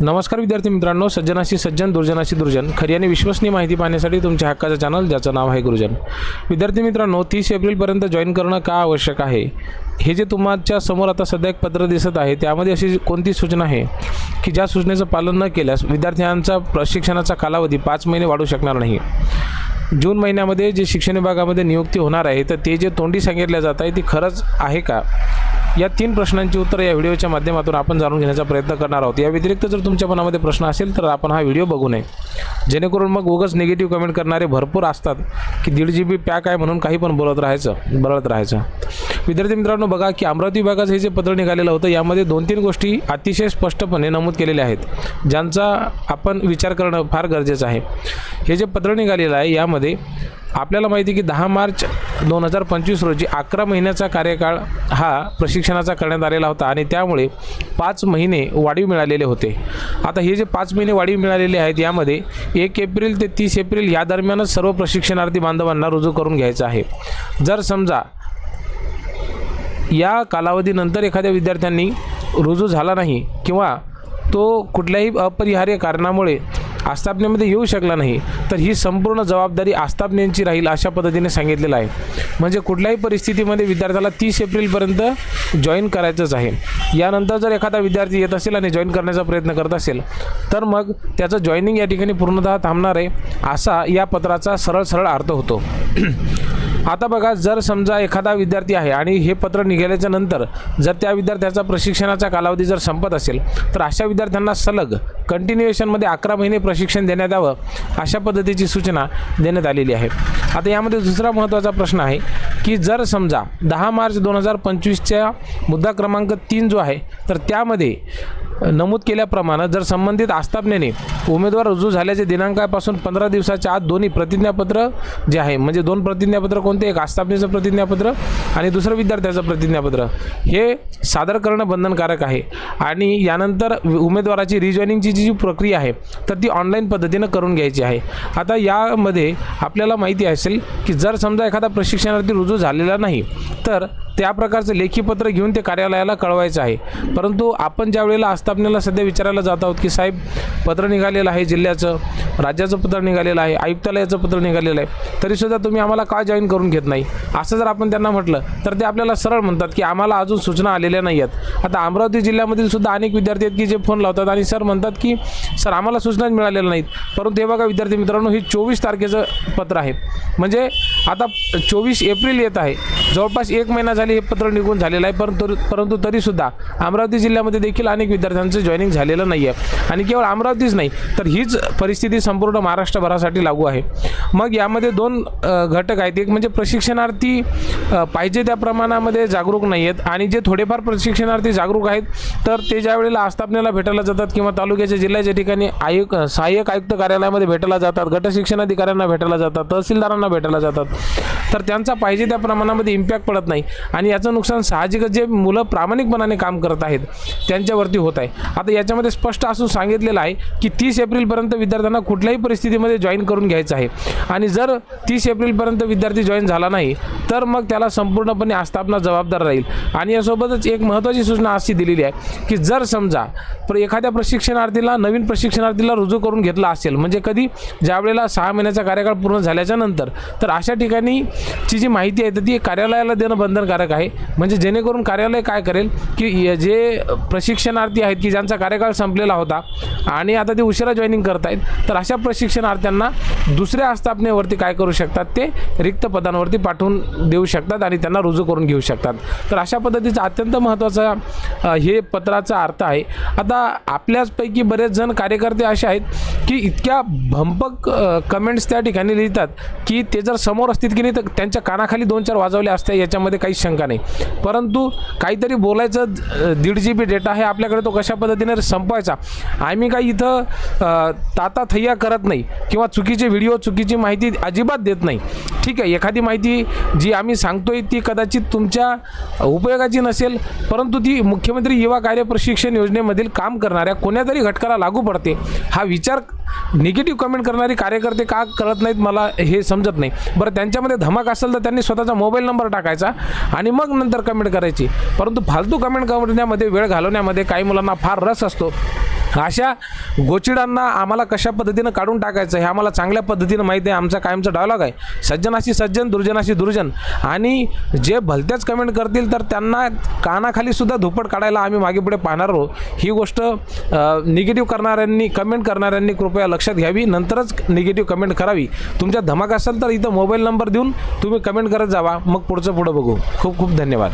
नमस्कार विद्यार्थी मित्रांनो सज्जनाशी सज्जन दुर्जनाशी दुर्जन खरी आणि विश्वसनीय माहिती पाहण्यासाठी तुमच्या हक्काचं चॅनल ज्याचं नाव आहे गुरुजन. विद्यार्थी मित्रांनो तीस एप्रिलपर्यंत जॉईन करणं का आवश्यक आहे? हे जे तुमच्यासमोर आता सध्या एक पत्र दिसत आहे त्यामध्ये अशी कोणती सूचना आहे की ज्या सूचनेचं पालन न केल्यास विद्यार्थ्यांचा प्रशिक्षणाचा कालावधी पाच महिने वाढू शकणार नाही? जून महिन्यामध्ये जे शिक्षण विभागामध्ये नियुक्ती होणार आहे तर ते जे तोंडी सांगितल्या जात आहे ती खरंच आहे का? या तीन प्रश्नांची उत्तर या व्हिडिओच्या माध्यमातून आपण जाणून घेण्याचा प्रयत्न करणार आहोत. या व्यतिरिक्त जर तुमच्या मनामध्ये प्रश्न असेल तर आपण हा व्हिडिओ बघू नये. जेणेकरून मग उगाच निगेटिव्ह कमेंट करणारे भरपूर असतात की दीड जी बी पॅक आहे म्हणून काही पण बोलत राहायचं बरळत राहायचं. विद्यार्थी मित्रांनो बघा की अमरावती विभागाचं हे जे पत्र निघालेलं होतं यामध्ये दोन तीन गोष्टी अतिशय स्पष्टपणे नमूद केलेल्या आहेत ज्यांचा आपण विचार करणं फार गरजेचं आहे. हे जे पत्र निघालेलं आहे यामध्ये आपल्याला माहिती की दहा मार्च दोन हजार पंचवीस रोजी अकरा महिन्याचा कार्यकाळ हा प्रशिक्षणाचा करण्यात आलेला होता आणि त्यामुळे पाच महिने वाढीव मिळालेले होते. आता हे जे पाच महिने वाढीव मिळालेले आहेत यामध्ये एक एप्रिल ते तीस एप्रिल या दरम्यानच सर्व प्रशिक्षणार्थी बांधवांना रुजू करून घ्यायचं आहे. जर समजा या कालावधीनंतर एखाद्या विद्यार्थ्यांनी रुजू झाला नाही किंवा तो कुठल्याही अपरिहार्य कारणामुळे आस्थापनेमध्ये येऊ शकला नाही तर ही संपूर्ण जबाबदारी आस्थापनेची राहील अशा पद्धतीने सांगितलेलं आहे. म्हणजे कुठल्याही परिस्थितीमध्ये विद्यार्थ्याला तीस एप्रिलपर्यंत जॉईन करायचंच आहे. यानंतर जर एखादा विद्यार्थी येत असेल आणि जॉईन करण्याचा प्रयत्न करत असेल तर मग त्याचं जॉईनिंग या ठिकाणी पूर्णतः थांबणार आहे असा या पत्राचा सरळ सरळ अर्थ होतो. आता बघा जर समजा एखादा विद्यार्थी आहे आणि हे पत्र निघाल्याच्या नंतर जर त्या विद्यार्थ्याचा प्रशिक्षणाचा कालावधी जर संपत असेल तर अशा विद्यार्थ्यांना सलग कंटिन्युएशनमध्ये अकरा महिने प्रशिक्षण देण्यात यावं अशा पद्धतीची सूचना देण्यात आलेली आहे. आता यामध्ये दुसरा महत्त्वाचा प्रश्न आहे की जर समजा दहा मार्च दोन हजार पंचवीसच्या मुद्दा क्रमांक तीन जो आहे तर त्यामध्ये नमूद केल्याप्रमाणे जर संबंधित आस्थापनेने उमेदवार रुजू झाल्याचे दिनांकापासून पंधरा दिवसाच्या आत दोन्ही प्रतिज्ञापत्र जे आहे म्हणजे दोन प्रतिज्ञापत्र कोणते? एक आस्थापनेचं प्रतिज्ञापत्र आणि दुसरं विद्यार्थ्याचं प्रतिज्ञापत्र. हे सादर करणं बंधनकारक आहे. आणि यानंतर उमेदवाराची रिजॉईनिंगची जी प्रक्रिया आहे तर ती ऑनलाईन पद्धतीनं करून घ्यायची आहे. आता यामध्ये आपल्याला माहिती असेल की जर समजा एखादा प्रशिक्षणार्थी रुजू झालेला नाही तर त्या प्रकारचं लेखीपत्र घेऊन ते कार्यालयाला कळवायचं आहे. परंतु आपण ज्या वेळेला आस्थापनेला सध्या विचारायला जात आहोत की साहेब पत्र निघालेलं आहे जिल्ह्याचं राज्याचं पत्र निघालेलं आहे आयुक्तालयाचं पत्र निघालेलं आहे तरीसुद्धा तुम्ही आम्हाला का जॉईन करून घेत नाही? असं जर आपण त्यांना म्हटलं तर ते आपल्याला सरळ म्हणतात की आम्हाला अजून सूचना आलेल्या नाही आहेत. आता अमरावती जिल्ह्यामधील सुद्धा अनेक विद्यार्थी आहेत की जे फोन लावतात आणि सर म्हणतात की सर आम्हाला सूचनाच मिळालेल्या नाहीत. परंतु हे बघा विद्यार्थी मित्रांनो ही चोवीस तारखेचं पत्र आहे. म्हणजे आता चोवीस एप्रिल येत आहे. जवळपास एक महिना झाली हे पत्र निघून झालेलं आहे परंतु परंतु तरीसुद्धा अमरावती जिल्ह्यामध्ये देखील अनेक विद्यार्थ्यांचं जॉईनिंग झालेलं नाही आहे आणि केवळ अमरावतीच नाही तर हीच परिस्थिती संपूर्ण महाराष्ट्रभरासाठी लागू आहे. मग यामध्ये दोन घटक आहेत. एक म्हणजे प्रशिक्षणार्थी पाहिजे त्या प्रमाणामध्ये जागरूक नाही आहेत आणि जे थोडेफार प्रशिक्षणार्थी जागरूक आहेत तर ते ज्या वेळेला आस्थापनेला भेटायला जातात किंवा तालुक्याच्या जिल्ह्याच्या ठिकाणी आयुक्त सहाय्यक आयुक्त कार्यालयामध्ये भेटायला जातात गट शिक्षणाधिकाऱ्यांना भेटायला जातात तहसीलदारांना भेटायला जातात तर त्यांचा पाहिजे त्या प्रमाणामध्ये इम्पॅक्ट पडत नाही. आणि याचं नुकसान साहजिकच जे मुलं प्रामाणिकपणाने काम करत आहेत त्यांच्यावरती होत आहे. आता याच्यामध्ये स्पष्ट असून सांगितलेलं आहे की तीस एप्रिलपर्यंत विद्यार्थ्यांना कुठल्याही परिस्थितीमध्ये जॉईन करून घ्यायचं आहे. आणि जर तीस एप्रिलपर्यंत विद्यार्थी जॉईन झाला नाही तर मग त्याला संपूर्णपणे आस्थापना जबाबदार राहील. आणि यासोबतच एक महत्त्वाची सूचना अशी दिलेली आहे की जर समजा प्र एखाद्या प्रशिक्षणार्थीला नवीन प्रशिक्षणार्थीला रुजू करून घेतला असेल म्हणजे कधी ज्या वेळेला सहा महिन्याचा कार्यकाळ पूर्ण झाल्याच्यानंतर तर अशा ठिकाणी ची जी माहिती आहे तर ती कार्यालयाला देणं बंधनकारक आहे. म्हणजे जेणेकरून कार्यालय काय करेल की जे प्रशिक्षणार्थी आहेत की ज्यांचा कार्यकाळ संपलेला होता आणि आता ते उशिरा जॉईनिंग करत आहेत तर अशा प्रशिक्षणार्थ्यांना दुसऱ्या आस्थापनेवरती काय करू शकतात ते रिक्त पदांवरती पाठवून देऊ शकतात आणि त्यांना रुजू करून घेऊ शकतात. तर अशा पद्धतीचा अत्यंत महत्त्वाचा हे पत्राचा अर्थ आहे. आता आपल्याचपैकी बरेच जण कार्यकर्ते असे आहेत की इतक्या भंपक कमेंट्स त्या ठिकाणी लिहितात की ते जर समोर असतील की नाही तर त्यांच्या कानाखाली दोन चार वाजवले असते याच्यामध्ये काही शंका नाही. परंतु काहीतरी बोलायचं दीड जी बी डेटा आहे आपल्याकडे तो कशा पद्धतीने संपवायचा? आम्ही काही इथं ताता थैया करत नाही किंवा चुकीचे व्हिडिओ चुकीची माहिती अजिबात देत नाही. ठीक आहे एखादी माहिती जी आम्ही सांगतोय ती कदाचित तुमच्या उपयोगाची नसेल परंतु ती मुख्यमंत्री युवा कार्य प्रशिक्षण योजनेमधील काम करणाऱ्या कोण्यातरी घटकाला लागू पडते. हा विचार निगेटिव्ह कमेंट करणारी कार्यकर्ते का करत नाहीत मला हे समजत नाही. बरं त्यांच्यामध्ये धमाक असेल तर त्यांनी स्वतःचा मोबाईल नंबर टाकायचा आणि मग नंतर कमेंट करायची. परंतु फालतू कमेंट करण्यामध्ये वेळ घालवण्यामध्ये काही मुलांना फार रस असतो. अशा गोचिडांना आम्हाला कशा पद्धतीनं काढून टाकायचं हे आम्हाला चांगल्या पद्धतीनं माहिती आहे. आमचा कायमचा डायलॉग आहे. सज्जनाशी सज्जन दुर्जनाशी दुर्जन. आणि जे भलत्याच कमेंट करतील तर त्यांना कानाखाली सुद्धा धुपट काढायला आम्ही मागे पुढे पाहणार आहोत. ही गोष्ट निगेटिव्ह करणाऱ्यांनी कमेंट करणाऱ्यांनी कृपया लक्षात घ्यावी. नंतरच निगेटिव्ह कमेंट करावी. तुमच्या धमाक असेल तर इथं मोबाईल नंबर देऊन तुम्ही कमेंट करत जावा. मग पुढचं पुढं बघू. खूप खूप धन्यवाद.